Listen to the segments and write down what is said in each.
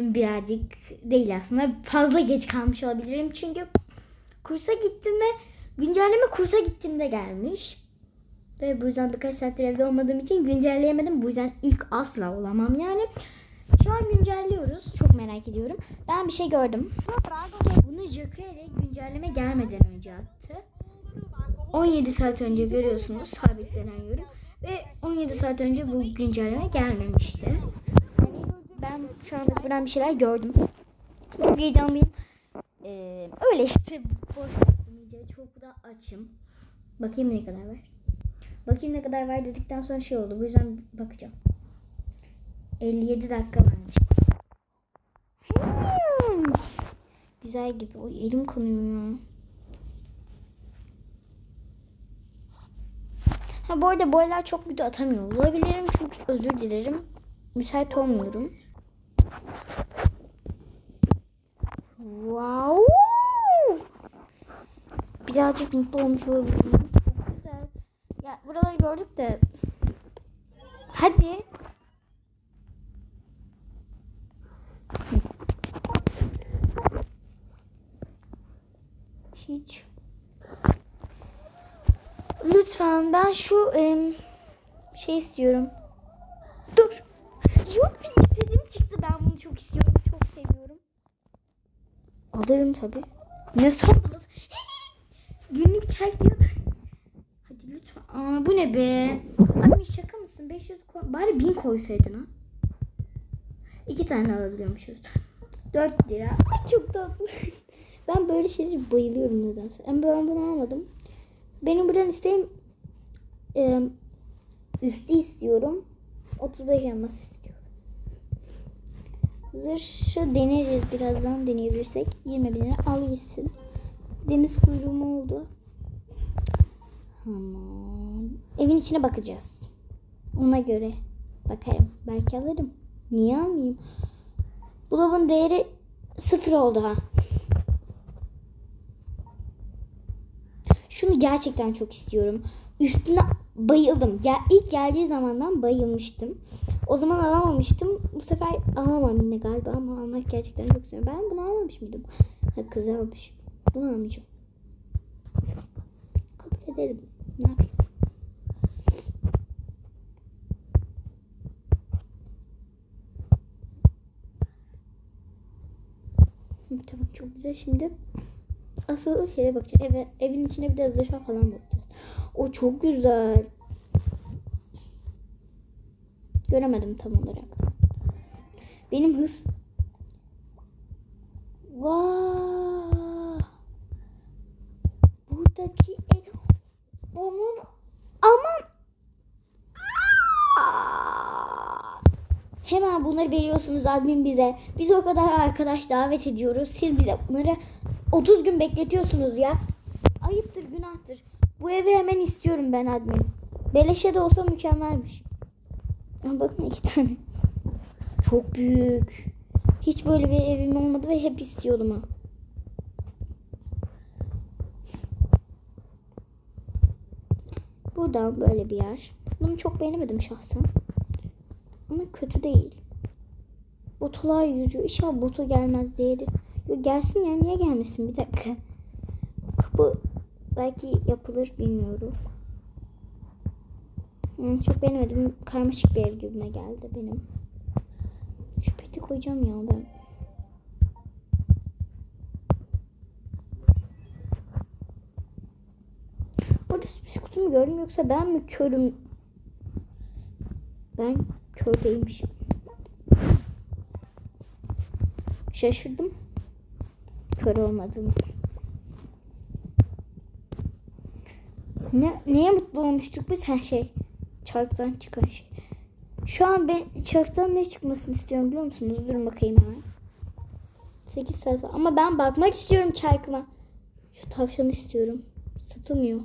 birazcık değil aslında. Fazla geç kalmış olabilirim. Çünkü kursa gittim ve güncelleme kursa gittiğimde gelmiş. Ve bu yüzden birkaç saattir evde olmadığım için güncelleyemedim. Bu yüzden ilk asla olamam yani. Şu an güncelliyoruz. Çok merak ediyorum. Ben bir şey gördüm. Bunu Jacqueline güncelleme gelmeden önce attı. 17 saat önce görüyorsunuz sabitlenen yorum. Ve 17 saat önce bu güncelleme gelmemişti. Ben şu anda buradan bir şeyler gördüm. Çok heyecanlıyım. Ee, öyle işte boş yaptım iyice. Çok da açım. Bakayım ne kadar var. Bakayım ne kadar var dedikten sonra şey oldu. Bu yüzden bakacağım. 57 dakika varmış. Hmm. Güzel gibi. Oy elim kanıyor ya. Ha bu arada bu çok video atamıyor olabilirim çünkü özür dilerim. Müsait olmuyorum. Wow! Birazcık mutlu olmuş olabilirim. Çok güzel. Ya buraları gördük de. Hadi. Hiç. Lütfen ben şu şey istiyorum. Dur. Yok bir istediğim çıktı. Ben bunu çok istiyorum. Çok seviyorum. Alırım tabi. Ne sordunuz? Günlük çay diyor. Hadi lütfen. Aa, bu ne be? Abi şaka mısın? 500 koy. Bari 1000 koysaydın ha. İki tane alabiliyormuşuz. 4 lira. Ay çok tatlı. ben böyle şeylere bayılıyorum nedense. Ama ben bunu almadım. Benim buradan isteğim e, üstü istiyorum. 35 elmas istiyorum. Zırşı deneriz birazdan deneyebilirsek. 20 bin lira al gitsin. Deniz kuyruğu mu oldu? Tamam. Evin içine bakacağız. Ona göre bakarım. Belki alırım. Niye almayayım? Dolabın değeri sıfır oldu ha. Şunu gerçekten çok istiyorum. Üstüne bayıldım. Gel, ilk geldiği zamandan bayılmıştım. O zaman alamamıştım. Bu sefer alamam yine galiba ama almak gerçekten çok istiyorum. Ben bunu almamış mıydım? Ha, kız almış. Bunu almayacağım. Kabul ederim. Ne yapayım? Tamam çok güzel. Şimdi asıl şeye bakacağız. Eve, evin içine bir de zırha falan bakacağız. O çok güzel. Göremedim tam olarak. Benim hız. Vaa. Buradaki ev. Onun aman. Hemen bunları veriyorsunuz admin bize. Biz o kadar arkadaş davet ediyoruz. Siz bize bunları 30 gün bekletiyorsunuz ya. Ayıptır, günahtır. Bu evi hemen istiyorum ben admin. Beleşe de olsa mükemmelmiş. Ama bakın iki tane. Çok büyük. Hiç böyle bir evim olmadı ve hep istiyordum ha. Buradan böyle bir yer. Bunu çok beğenemedim şahsen. Ama kötü değil. Botolar yüzüyor. İnşallah boto gelmez diğeri. Yok gelsin ya niye gelmesin bir dakika. Kapı belki yapılır bilmiyorum. Hmm, çok beğenemedim. Karmaşık bir ev gibime geldi benim. Şu peti koyacağım ya ben. Orada sürpriz kutu mu gördüm yoksa ben mi körüm? Ben kör değilmişim. Şaşırdım. Kör olmadığımı. Ne, neye mutlu olmuştuk biz? Her şey. Çarktan çıkan şey. Şu an ben çarktan ne çıkmasını istiyorum biliyor musunuz? Durun bakayım hemen. 8 saat var. Ama ben bakmak istiyorum çarkıma. Şu tavşanı istiyorum. Satılmıyor.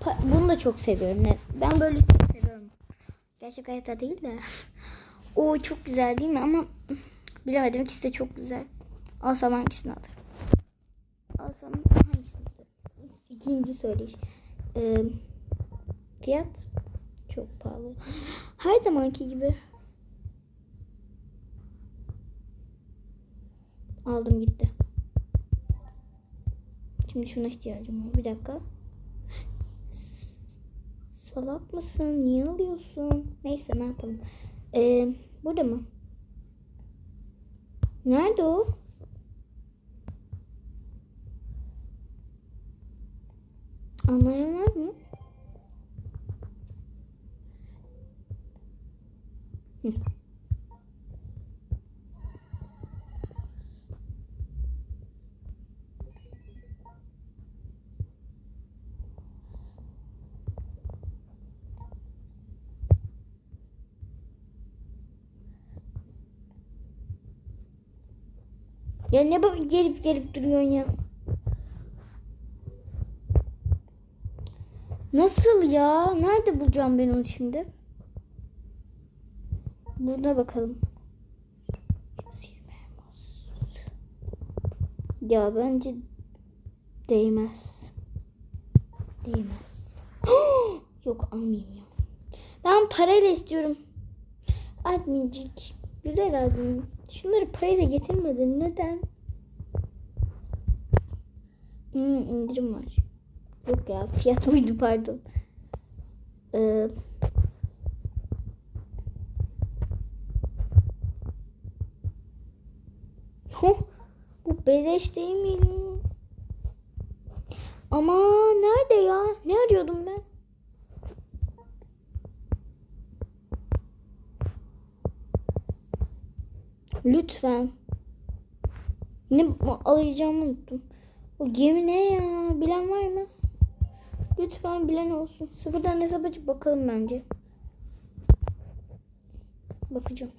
Pa- Bunu da çok seviyorum. Ben böyle seviyorum. Gerçek hayatta değil de. O çok güzel değil mi? Ama bilemedim. İkisi de çok güzel. Alsam hangisini alırım? Alsam? İkinci söyleyiş. Ee, fiyat çok pahalı. Her zamanki gibi. Aldım gitti. Şimdi şuna ihtiyacım var. Bir dakika. Salak mısın? Niye alıyorsun? Neyse ne yapalım. Ee, burada mı? Nerede o? Anlayan var mı? Ya ne bak gelip gelip duruyorsun ya. Nasıl ya? Nerede bulacağım ben onu şimdi? Burada bakalım. 120 Ya bence değmez. Değmez. Yok almayayım ya. Ben parayla istiyorum. Admincik. Güzel admin. Şunları parayla getirmedin. Neden? Hmm, indirim var. Yok ya fiyat buydu pardon. Ee, Huh, bu beleş değil miydi? Ama nerede ya? Ne arıyordum ben? Lütfen. Ne alacağımı unuttum. O gemi ne ya? Bilen var mı? Lütfen bilen olsun. Sıfırdan hesap açıp bakalım bence. Bakacağım.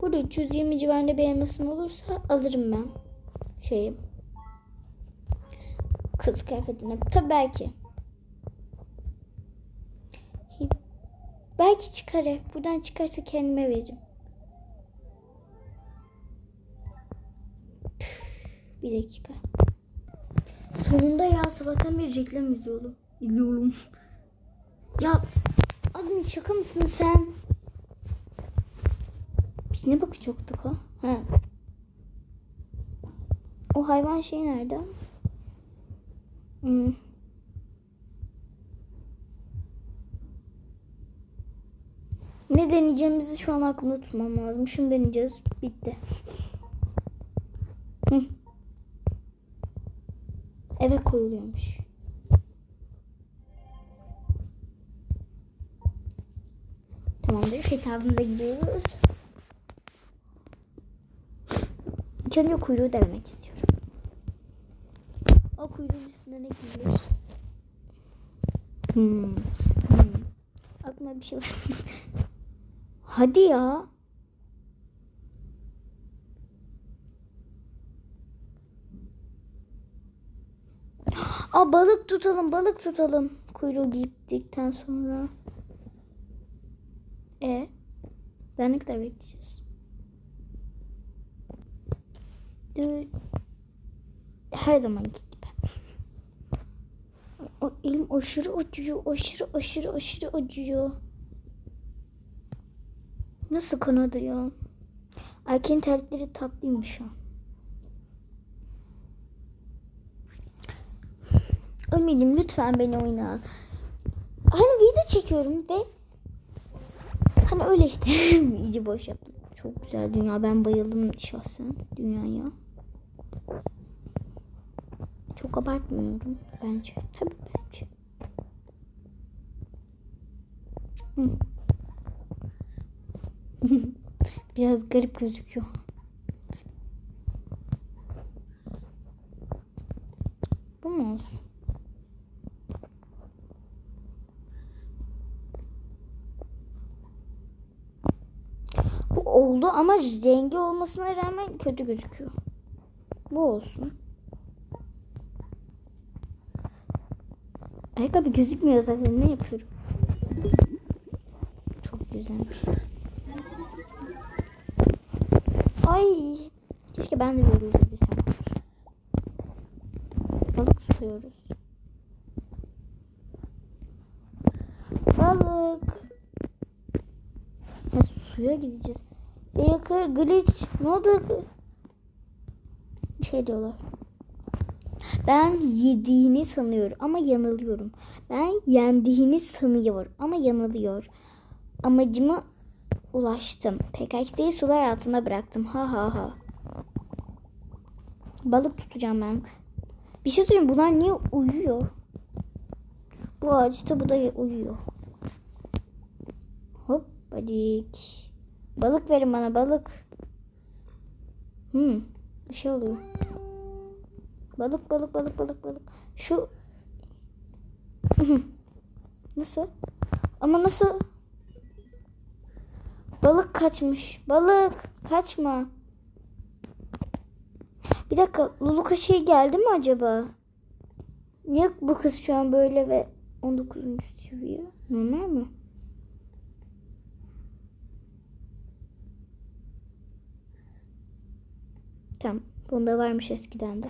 Burada 320 civarında bir elmasım olursa alırım ben. Şeyi. Kız kıyafetine. Tabii belki. Belki çıkar. Buradan çıkarsa kendime veririm. Bir dakika. Sonunda ya sabahtan beri reklam izliyorum. İzliyorum. Ya admin şaka mısın sen? Biz ne bakacaktık ha? Ha. O hayvan şey nerede? Hmm. Ne deneyeceğimizi şu an aklımda tutmam lazım. Şunu deneyeceğiz. Bitti. Eve koyuluyormuş. Tamamdır. Hesabımıza gidiyoruz. İlk kuyruğu denemek istiyorum. O kuyruğun üstünde ne giyilir? Hmm. Hmm. Aklıma bir şey var. Hadi ya. Aa balık tutalım, balık tutalım. Kuyruğu giyiptikten sonra. E ben ne kadar bekleyeceğiz? Her zamanki. O elim aşırı acıyor, aşırı aşırı aşırı acıyor. Nasıl kanadı ya? Erkeğin terlikleri tatlıymış an. Eminim lütfen beni oyna. Hani video çekiyorum ve hani öyle işte iyice boş yaptım. Çok güzel dünya. Ben bayıldım şahsen dünyaya. Çok abartmıyorum bence. Tabii. Hı. Biraz garip gözüküyor. Bu mu? Bu oldu ama rengi olmasına rağmen kötü gözüküyor. Bu olsun. Ayakkabı gözükmüyor zaten ne yapıyorum? güzelmiş. Ay. Keşke ben de böyle yüzebilsem. Balık tutuyoruz. Balık. Ha, suya gideceğiz. Baker glitch. Ne oldu? Şey diyorlar. Ben yediğini sanıyorum ama yanılıyorum. Ben yendiğini sanıyor ama yanılıyor. Amacıma ulaştım. PKX'yi sular altına bıraktım. Ha ha ha. Balık tutacağım ben. Bir şey söyleyeyim bunlar niye uyuyor? Bu ağaçta bu da uyuyor. Hop balık. Balık verin bana balık. Hmm, bir şey oluyor. Balık balık balık balık balık. Şu Nasıl? Ama nasıl? Balık kaçmış. Balık kaçma. Bir dakika Luluka şey geldi mi acaba? Niye bu kız şu an böyle ve 19. seviye? Normal mi? Tamam. Bunda varmış eskiden de.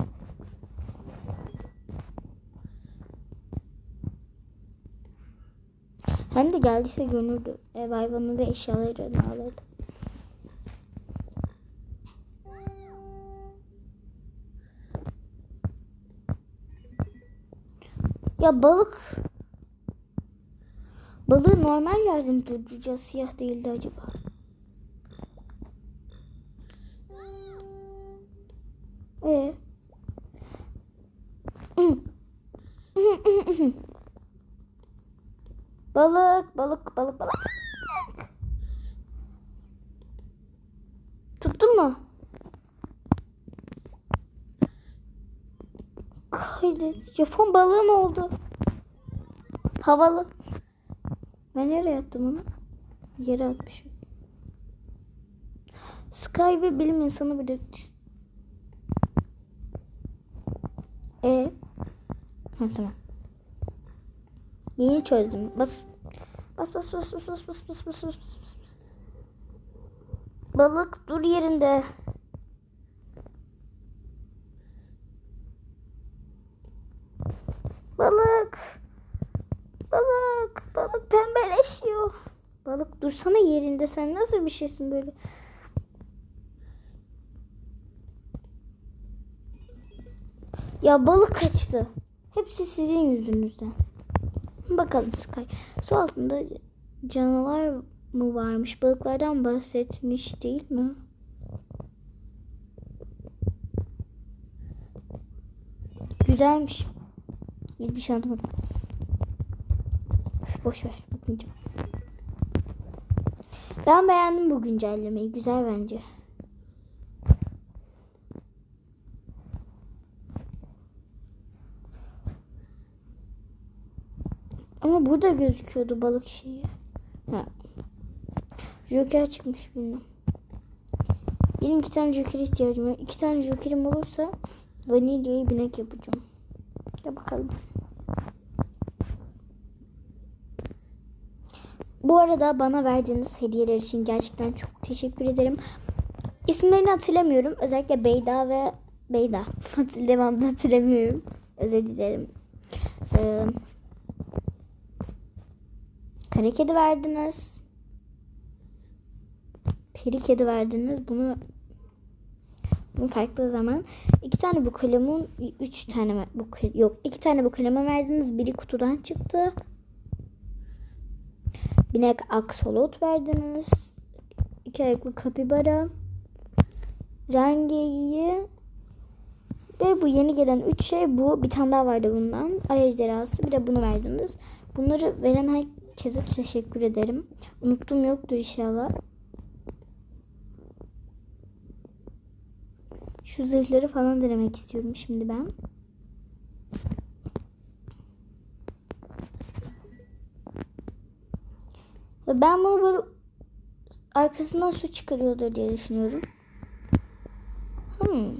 Hem de geldiyse gönürdü. Ev hayvanı ve eşyalarını alırdı. Ya balık Balığı normal yerde mi durduracağız? Siyah değildi acaba. Ee? balık, balık, balık, balık. Tuttun mu? Kaydet. Japon balığı mı oldu? Havalı. Ben nereye attım onu? Yere atmışım. Sky ve bilim insanı bir de E ha, tamam. Yeni çözdüm. Bas. Bas bas bas bas bas bas bas bas bas bas. Balık dur yerinde. Balık. Balık. Balık pembeleşiyor. Balık dursana yerinde sen nasıl bir şeysin böyle? Ya balık kaçtı. Hepsi sizin yüzünüzden. Bakalım Sky. Su altında canavar mı varmış? Balıklardan bahsetmiş değil mi? Güzelmiş. Hiçbir şey anlamadım. Boş ver. Bakmayacağım. Ben beğendim bu güncellemeyi. Güzel bence. Ama burada gözüküyordu balık şeyi. Ha. Joker çıkmış bilmem. Benim iki tane Joker ihtiyacım var. İki tane Joker'im olursa Vanilya'yı binek yapacağım. Ya bakalım. Bu arada bana verdiğiniz hediyeler için gerçekten çok teşekkür ederim. İsimlerini hatırlamıyorum. Özellikle Beyda ve Beyda. Devamlı hatırlamıyorum. Özür dilerim. Ee, Kara kedi verdiniz. Peri kedi verdiniz. Bunu bunu farklı zaman. iki tane bu kalemun, üç tane bu yok iki tane bu kaleme verdiniz. Biri kutudan çıktı. Binek aksolot verdiniz. İki ayaklı kapibara. Rengeyi ve bu yeni gelen üç şey bu. Bir tane daha vardı bundan. Ay ejderhası. Bir de bunu verdiniz. Bunları veren herkese teşekkür ederim. Unuttum yoktur inşallah. Şu zırhları falan denemek istiyorum şimdi ben. Ve ben bunu böyle arkasından su çıkarıyordur diye düşünüyorum. Hmm.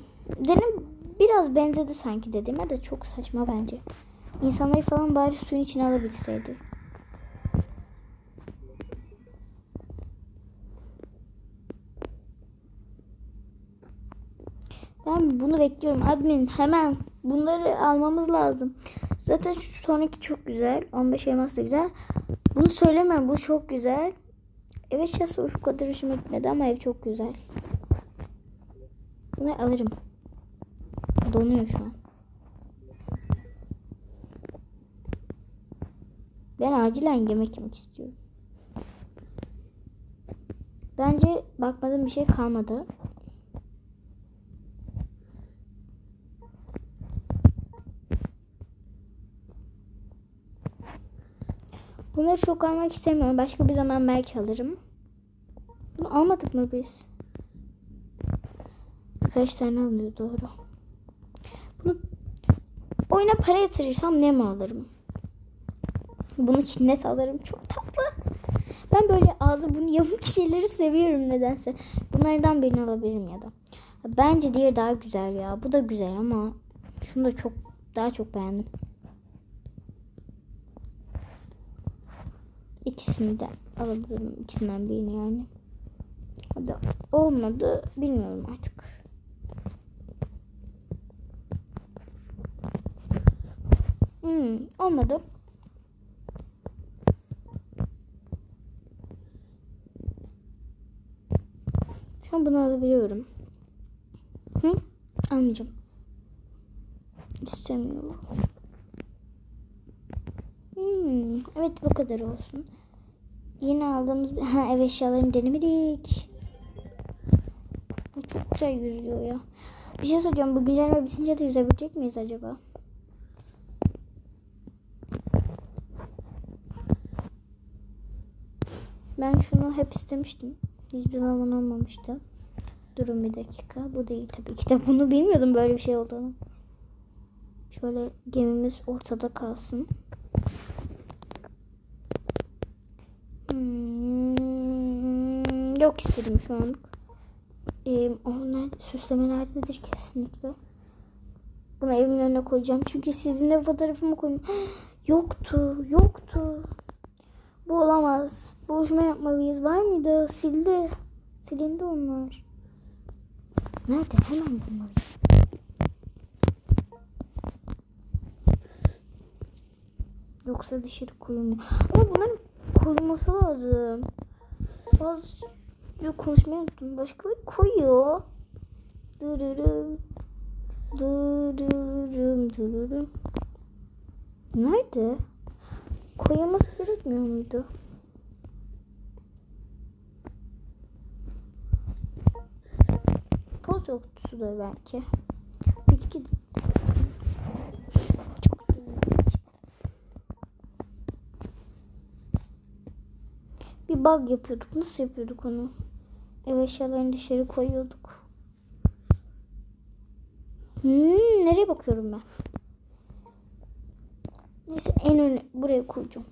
Dedim biraz benzedi sanki dediğime de çok saçma bence. İnsanları falan bari suyun içine alabilseydi. Ben bunu bekliyorum. Admin hemen bunları almamız lazım. Zaten şu sonraki çok güzel. 15 elmas da güzel. Bunu söylemem. Bu çok güzel. Ev eşyası o kadar hoşuma gitmedi ama ev çok güzel. Bunu alırım. Donuyor şu an. Ben acilen yemek yemek istiyorum. Bence bakmadığım bir şey kalmadı. Bunları çok almak istemiyorum. Başka bir zaman belki alırım. Bunu almadık mı biz? Birkaç tane alınıyor doğru. Bunu oyuna para yatırırsam ne mi alırım? Bunu net alırım. Çok tatlı. Ben böyle ağzı bunu yamuk şeyleri seviyorum nedense. Bunlardan birini alabilirim ya da. Bence diğeri daha güzel ya. Bu da güzel ama şunu da çok daha çok beğendim. İkisini de alabilirim. İkisinden birini yani. Hadi olmadı. Bilmiyorum artık. Hmm, olmadı. Şu an bunu alabiliyorum. Hı? Almayacağım. İstemiyorum. Hmm, evet bu kadar olsun. Yeni aldığımız ha, ev eşyalarını denemedik. Çok güzel yüzüyor ya. Bir şey soracağım. Bu güncelleme bitince de yüzebilecek miyiz acaba? Ben şunu hep istemiştim. Hiçbir zaman olmamıştı. Durun bir dakika. Bu değil tabii ki de. Bunu bilmiyordum böyle bir şey olduğunu. Şöyle gemimiz ortada kalsın. Hmm, yok istedim şu anlık. Ee, onlar süslemelerdedir kesinlikle. Bunu evimin önüne koyacağım. Çünkü sizinle fotoğrafımı koyayım. yoktu, yoktu. Bu olamaz. Buluşma yapmalıyız. Var mıydı? Sildi. Silindi onlar. Nerede? Hemen bulmalıyız. Yoksa dışarı koyulmuyor. Ama bunların koyulması lazım. Bazı konuşmayı unuttum. Başkaları koyuyor. Dırırım. Dırırım dırırım. Nerede? Koyulması gerekmiyor muydu? Toz yoktu da belki. Bitki çok bir bug yapıyorduk. Nasıl yapıyorduk onu? Ev eşyalarını dışarı koyuyorduk. Hmm, nereye bakıyorum ben? Neyse en öne buraya koyacağım.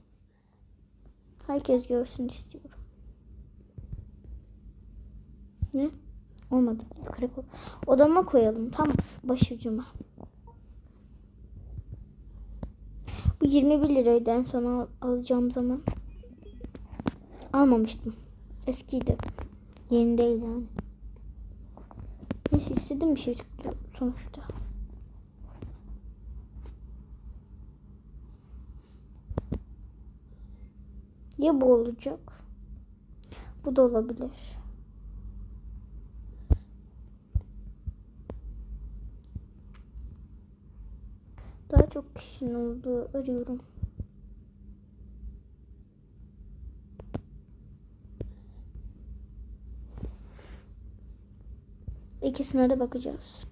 Herkes görsün istiyorum. Ne? Olmadı. Yukarı koy. Odama koyalım. Tam başucuma. Bu 21 liraydı en son al- alacağım zaman. Almamıştım. Eskiydi. Yeni değil yani. Neyse istedim bir şey çıktı sonuçta. Ya bu olacak? Bu da olabilir. Daha çok kişinin olduğu arıyorum. İkisine de bakacağız.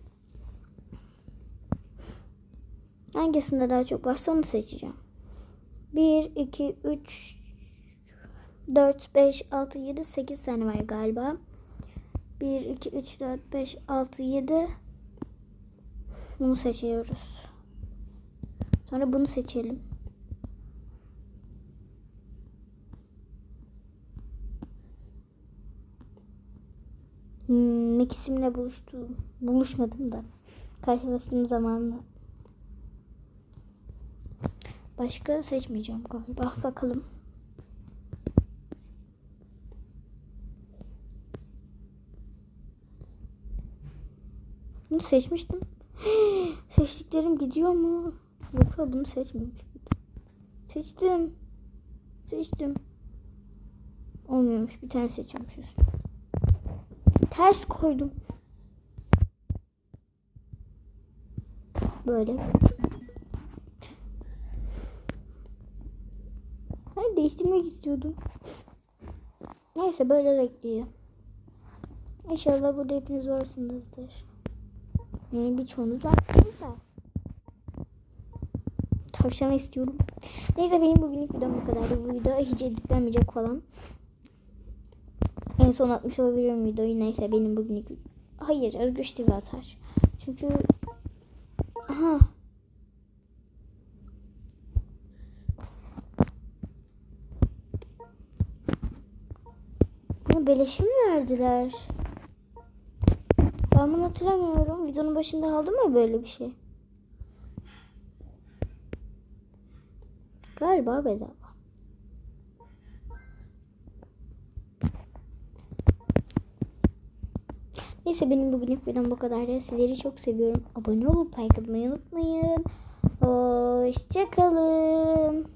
Hangisinde daha çok varsa onu seçeceğim. 1, 2, 3, 4, 5, 6, 7, 8 tane var galiba. 1, 2, 3, 4, 5, 6, 7. Bunu seçiyoruz. Sonra bunu seçelim. Hmm, ikisiyle buluştum. Buluşmadım da. Karşılaştığım zamanla. Başka seçmeyeceğim galiba. Bakalım. Bunu seçmiştim. Seçtiklerim gidiyor mu? Yoksa bunu seçmemiş miydim? Seçtim. Seçtim. Olmuyormuş. Bir tane seçiyormuşuz. Ters koydum. Böyle. Ben değiştirmek istiyordum. Neyse böyle bekliyor. İnşallah burada hepiniz varsınızdır. Yani birçoğunuz varsınız da. Tavşan istiyorum. Neyse benim bugünlük videom bu kadar. Bu video hiç editlenmeyecek falan. En son atmış olabilirim videoyu. Neyse benim bugünlük Hayır Örgüç TV atar. Çünkü Aha. Bunu beleşe mi verdiler? Ben bunu hatırlamıyorum. Videonun başında aldım mı böyle bir şey? Galiba bedava. Neyse benim bugünlük videom bu kadar. Sizleri çok seviyorum. Abone olup like atmayı unutmayın. Hoşçakalın.